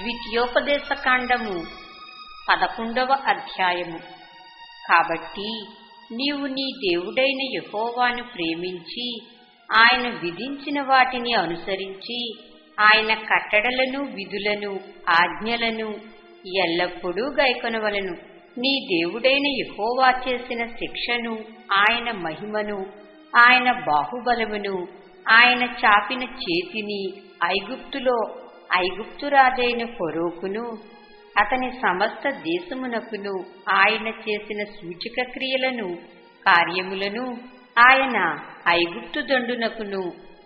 ద్వితీయోపదేశకాండము పదకొండవ అధ్యాయము. కాబట్టి నీవు నీ దేవుడైన యహోవాను ప్రేమించి ఆయన విధించిన వాటిని అనుసరించి ఆయన కట్టడలను విధులను ఆజ్ఞలను ఎల్లప్పుడూ గైకొనవలను. నీ దేవుడైన యహోవా చేసిన శిక్షను ఆయన మహిమను ఆయన బాహుబలమును ఆయన చాపిన చేతిని ఐగుప్తులో ఐగుప్తు రాజైన ఫరోకును అతని సమస్త దేశమునకును ఆయన చేసిన సూచక క్రియలను కార్యములను ఆయన ఐగుప్తు దండునకును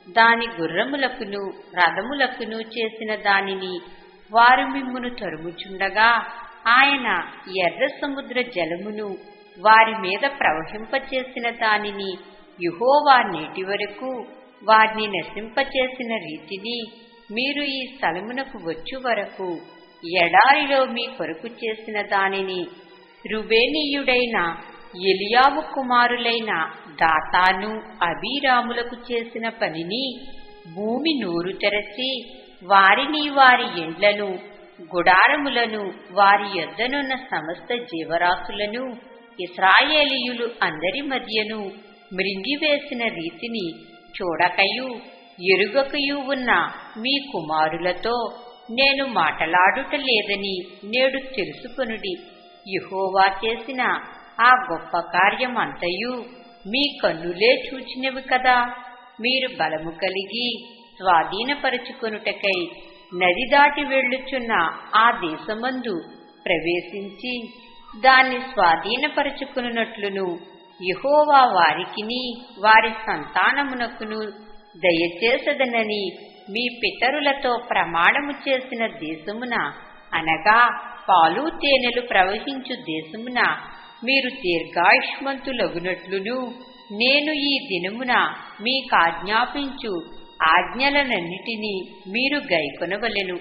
దాని గుర్రములకును రథములకును చేసిన దానిని వారు మిమ్మును తరుముచుండగా ఆయన ఎర్ర సముద్ర జలమును వారి మీద ప్రవహింపచేసిన దానిని యుహోవా నేటి వరకు వారిని నశింపచేసిన రీతిని మీరు ఈ స్థలమునకు వచ్చు వరకు ఎడారిలో మీ కొరకు చేసిన దానిని రుబేనీయుడైన ఎలియావు కుమారులైన దాతాను అభిరాములకు చేసిన పనిని భూమి నోరు తెరచి వారిని వారి ఎండ్లను గుడారములను వారి యొద్దనున్న సమస్త జీవరాశులను ఇస్రాయేలీయులు అందరి మధ్యను మృంగివేసిన రీతిని చూడకయు. ఎరుగకయు ఉన్న మీ కుమారులతో నేను మాటలాడుట లేదని నేడు తెలుసుకొనుడి. యహోవా చేసిన ఆ గొప్ప కార్యమంతయు మీ కన్నులే చూచినవి కదా. మీరు బలము కలిగి స్వాధీనపరుచుకొనుటకై నది దాటి వెళ్ళుచున్న ఆ దేశమందు ప్రవేశించి దాన్ని స్వాధీనపరుచుకున్నట్లును యహోవా వారికిని వారి సంతానమునకును దయచేసదనని మీ పితరులతో ప్రమాణము చేసిన దేశమున అనగా పాలు తేనెలు ప్రవహించు దేశమున మీరు దీర్ఘాయుష్మంతులగునట్లును. నేను ఈ దినమున మీకాజ్ఞాపించు ఆజ్ఞలనన్నిటినీ మీరు గైకొనవలెను.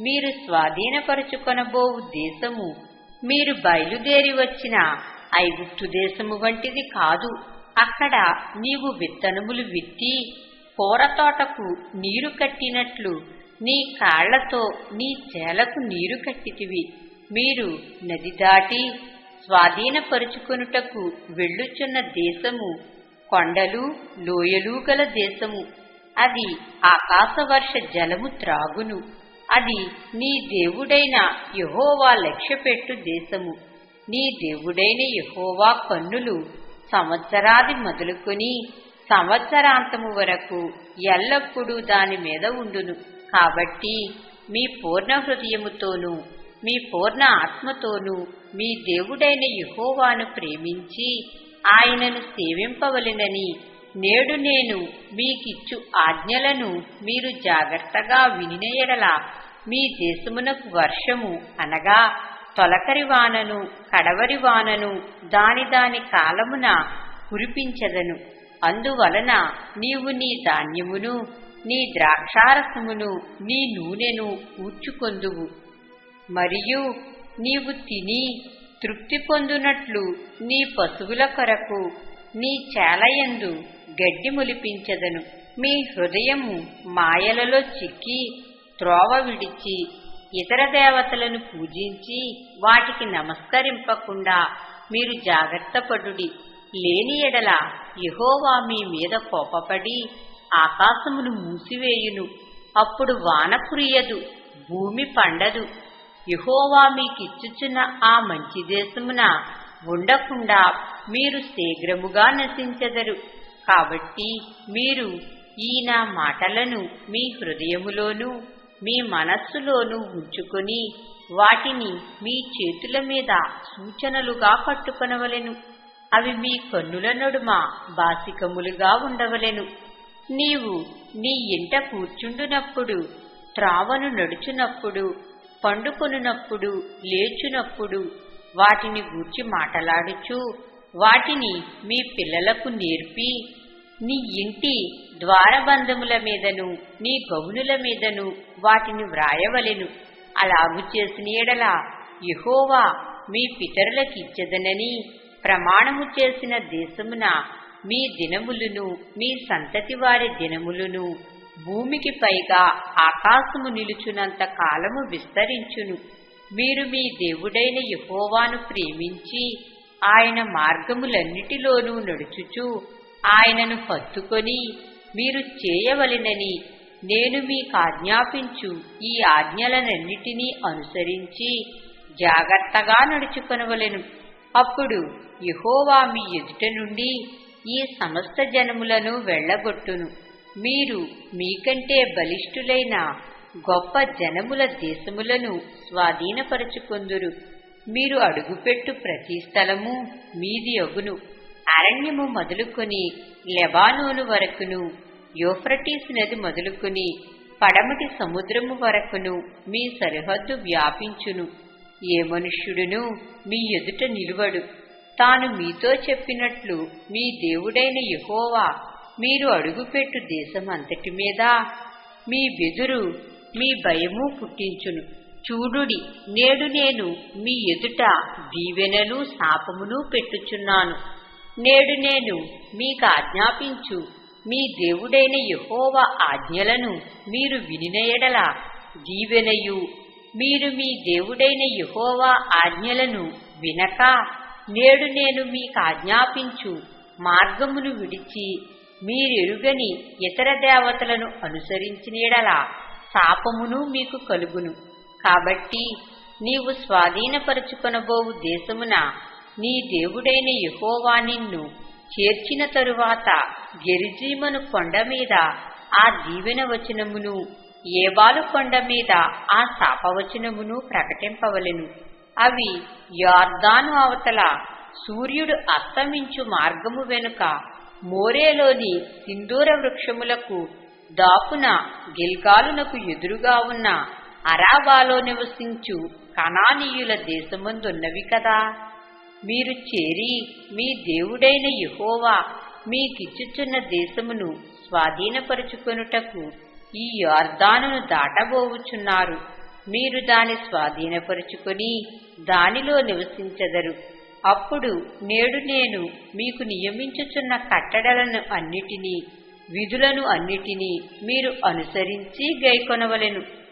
మీరు స్వాధీనపరుచుకొనబోవు దేశము. మీరు బయలుదేరి వచ్చిన ఐగుప్తు దేశము వంటిది కాదు. అక్కడ నీవు విత్తనములు విత్తి పూరతోటకు నీరు కట్టినట్లు నీ కాళ్ళతో నీ చేలకు నీరు కట్టితివి. మీరు నది దాటి స్వాధీనపరుచుకొనుటకు వెళ్ళుచున్న దేశము కొండలు లోయలు గల దేశము. అది ఆకాశవర్ష జలము త్రాగును. అది నీ దేవుడైన యహోవా లక్ష్యపెట్టు దేశము. నీ దేవుడైన యహోవా కన్నులు సంవత్సరాది మొదలుకొని సంవత్సరాంతము వరకు ఎల్లప్పుడూ దాని మీద ఉండును. కాబట్టి మీ పూర్ణ హృదయముతోనూ మీ పూర్ణ ఆత్మతోనూ మీ దేవుడైన యహోవాను ప్రేమించి ఆయనను సేవింపవలెనని నేడు నేను మీకిచ్చు ఆజ్ఞలను మీరు జాగ్రత్తగా వినినయడల మీ దేశమునకు వర్షము అనగా తొలకరి వానను కడవరి వానను దాని దాని కాలమున కురిపించదను. అందువలన నీవు నీ ధాన్యమును నీ ద్రాక్షారసమును నీ నూనెను ఊడ్చుకొందువు మరియు నీవు తిని తృప్తి పొందునట్లు నీ పశువుల కొరకు నీ చేలయందు గడ్డి మొలిపించదను. మీ హృదయము మాయలలో చిక్కి త్రోవ విడిచి ఇతర దేవతలను పూజించి వాటికి నమస్కరింపకుండా మీరు జాగ్రత్త పడుడి లేని ఎడల యహోవా మీ మీద కోపపడి ఆకాశమును మూసివేయును. అప్పుడు వాన కురియదు భూమి పండదు. యహోవా మీకిచ్చుచున్న ఆ మంచి దేశమున ఉండకుండా మీరు శీఘ్రముగా నశించెదరు. కాబట్టి మీరు ఈ నా మాటలను మీ హృదయములోనూ మీ మనస్సులోనూ ఉంచుకొని వాటిని మీ చేతుల మీద సూచనలుగా పట్టుకొనవలెను. అవి మీ కన్నుల నడుమ బాసికములుగా ఉండవలెను. నీవు నీ ఇంట కూర్చుండునప్పుడు త్రావను నడుచునప్పుడు పండుకొనున్నప్పుడు లేచునప్పుడు వాటిని గూర్చి మాటలాడుచు వాటిని మీ పిల్లలకు నేర్పి నీ ఇంటి ద్వారబంధముల మీదను నీ గౌనుల మీదను వాటిని వ్రాయవలెను. అలాగు చేసిన ఎడల యహోవా మీ పితరులకిచ్చదనని ప్రమాణము చేసిన దేశమున మీ దినములను మీ సంతతి వారి దినములను భూమికి పైగా ఆకాశము నిలుచునంత కాలము విస్తరించును. మీరు మీ దేవుడైన యహోవాను ప్రేమించి ఆయన మార్గములన్నిటిలోనూ నడుచుచు ఆయనను హత్తుకొని మీరు చేయవలెనని నేను మీకు ఆజ్ఞాపించు ఈ ఆజ్ఞలనన్నిటినీ అనుసరించి జాగ్రత్తగా నడుచుకొనవలెను. అప్పుడు యహోవా మీ ఎదుట నుండి ఈ సమస్త జనములను వెళ్ళగొట్టును. మీరు మీకంటే బలిష్ఠులైన గొప్ప జనముల దేశములను స్వాధీనపరచుకొందురు. మీరు అడుగుపెట్టు ప్రతి స్థలము మీది అగును. అరణ్యము మొదలుకొని లెబానోను వరకును యోఫ్రటీస్ నది మొదలుకొని పడమటి సముద్రము వరకును మీ సరిహద్దు వ్యాపించును. ఏ మనుష్యుడును మీ ఎదుట నిలువడు. తాను మీతో చెప్పినట్లు మీ దేవుడైన యహోవా మీరు అడుగుపెట్టు దేశం అంతటి మీద. మీ బెదురు మీ భయము పుట్టించును. చూడుడి నేడు నేను మీ ఎదుట దీవెనను శాపమును పెట్టుచున్నాను. నేడు నేను మీకు ఆజ్ఞాపించు మీ దేవుడైన యహోవ ఆజ్ఞలను మీరు వినినయడల. దీవెనయు మీరు మీ దేవుడైన యహోవా ఆజ్ఞలను వినక నేడు నేను మీకు ఆజ్ఞాపించు మార్గమును విడిచి మీరెరుగని ఇతర దేవతలను అనుసరించినీడలా శాపమును మీకు కలుగును. కాబట్టి నీవు స్వాధీనపరుచుకొనబోవు దేశమున నీ దేవుడైన యహోవా నిన్ను చేర్చిన తరువాత గెరిజీమను కొండ మీద ఆ దీవెన వచనమును ఏబాలు కొండ మీద ఆ శాపవచనమును ప్రకటింపవలెను. అవి యార్దాను అవతల సూర్యుడు అస్తమించు మార్గము వెనుక మోరేలోని సింధూర వృక్షములకు దాపున గిల్గాలునకు ఎదురుగా ఉన్న అరాబాలో నివసించు కనానీయుల దేశమందున్నవి కదా. మీరు చేరి మీ దేవుడైన యహోవా మీకిచ్చుచున్న దేశమును స్వాధీనపరుచుకొనుటకు ఈ యార్దానును దాటబోవుచున్నారు. మీరు దాని స్వాధీనపరుచుకొని దానిలో నివసించెదరు. అప్పుడు నేడు నేను మీకు నియమించుచున్న కట్టడలను అన్నిటినీ విధులను అన్నిటినీ మీరు అనుసరించి గైకొనవలెను.